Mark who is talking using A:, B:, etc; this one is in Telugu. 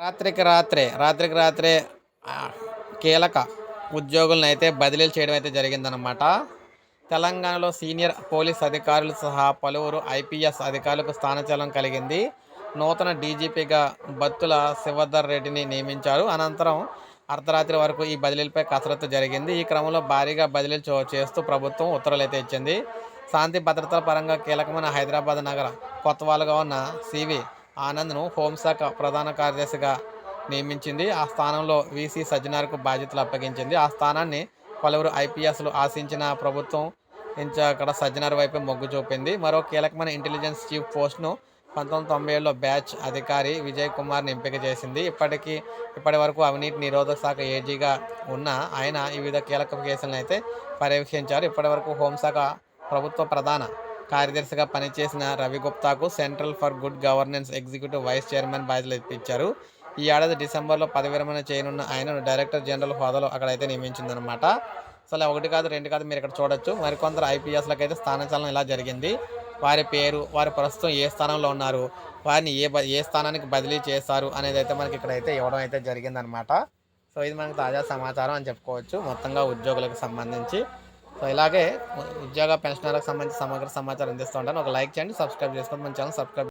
A: రాత్రికి రాత్రే రాత్రికి రాత్రే కీలక ఉద్యోగులను అయితే బదిలీలు చేయడం అయితే జరిగిందనమాట తెలంగాణలో సీనియర్ పోలీస్ అధికారులు సహా పలువురు ఐపీఎస్ అధికారులకు స్థానచలం కలిగింది. నూతన డీజీపీగా బత్తుల శివధర్ రెడ్డిని నియమించారు. అనంతరం అర్ధరాత్రి వరకు ఈ బదిలీలపై కసరత్తు జరిగింది. ఈ క్రమంలో భారీగా బదిలీలు చేస్తూ ప్రభుత్వం ఉత్తర్వులు అయితే ఇచ్చింది. శాంతి భద్రతల పరంగా కీలకమైన హైదరాబాద్ నగర కొత్తవాలుగా ఉన్న సివి ఆనంద్ను హోంశాఖ ప్రధాన కార్యదర్శిగా నియమించింది. ఆ స్థానంలో వీసీ సజ్జనార్కు బాధ్యతలు అప్పగించింది. ఆ స్థానాన్ని పలువురు ఐపీఎస్లు ఆశించిన ప్రభుత్వం ఇంచ అక్కడ సజ్జనార్ వైపు మొగ్గు చూపింది. మరో కీలకమైన ఇంటెలిజెన్స్ చీఫ్ పోస్ట్ను పంతొమ్మిది తొంభై ఏడులో బ్యాచ్ అధికారి విజయ్ కుమార్ని ఎంపిక చేసింది. ఇప్పటికీ ఇప్పటి వరకు అవినీతి నిరోధక శాఖ ఏజీగా ఉన్న ఆయన వివిధ కీలక కేసులను అయితే పర్యవేక్షించారు. ఇప్పటి వరకు హోంశాఖ ప్రభుత్వ ప్రధాన కార్యదర్శిగా పనిచేసిన Ravi గుప్తాకు central for good governance executive vice chairman బాధ్యతలు ఇప్పించారు. ఈ ఏడాది డిసెంబర్లో పదవి విరమణ చేయనున్న ఆయనను డైరెక్టర్ జనరల్ హోదాలో అక్కడైతే నియమించిందనమాట అసలు ఒకటి కాదు రెండు కాదు మీరు ఇక్కడ చూడొచ్చు. మరికొందరు ఐపీఎస్లకు అయితే స్థానచలనం ఇలా జరిగింది. వారి పేరు వారి ప్రస్తుతం ఏ స్థానంలో ఉన్నారు వారిని ఏ బ- ఏ స్థానానికి బదిలీ చేస్తారు అనేది అయితే మనకి ఇక్కడైతే ఇవ్వడం అయితే జరిగిందనమాట సో ఇది మనకు తాజా సమాచారం అని చెప్పుకోవచ్చు. మొత్తంగా ఉద్యోగులకు సంబంధించి సో ఇలాగే ఉద్యోగ పెన్షనర్లకు సంబంధించి సమగ్ర సమాచారం అందిస్తూ ఉంటాను. ఒక లైక్ చేయండి సబ్స్క్రైబ్ చేసుకోండి. మన ఛానల్ సబ్స్క్రైబ్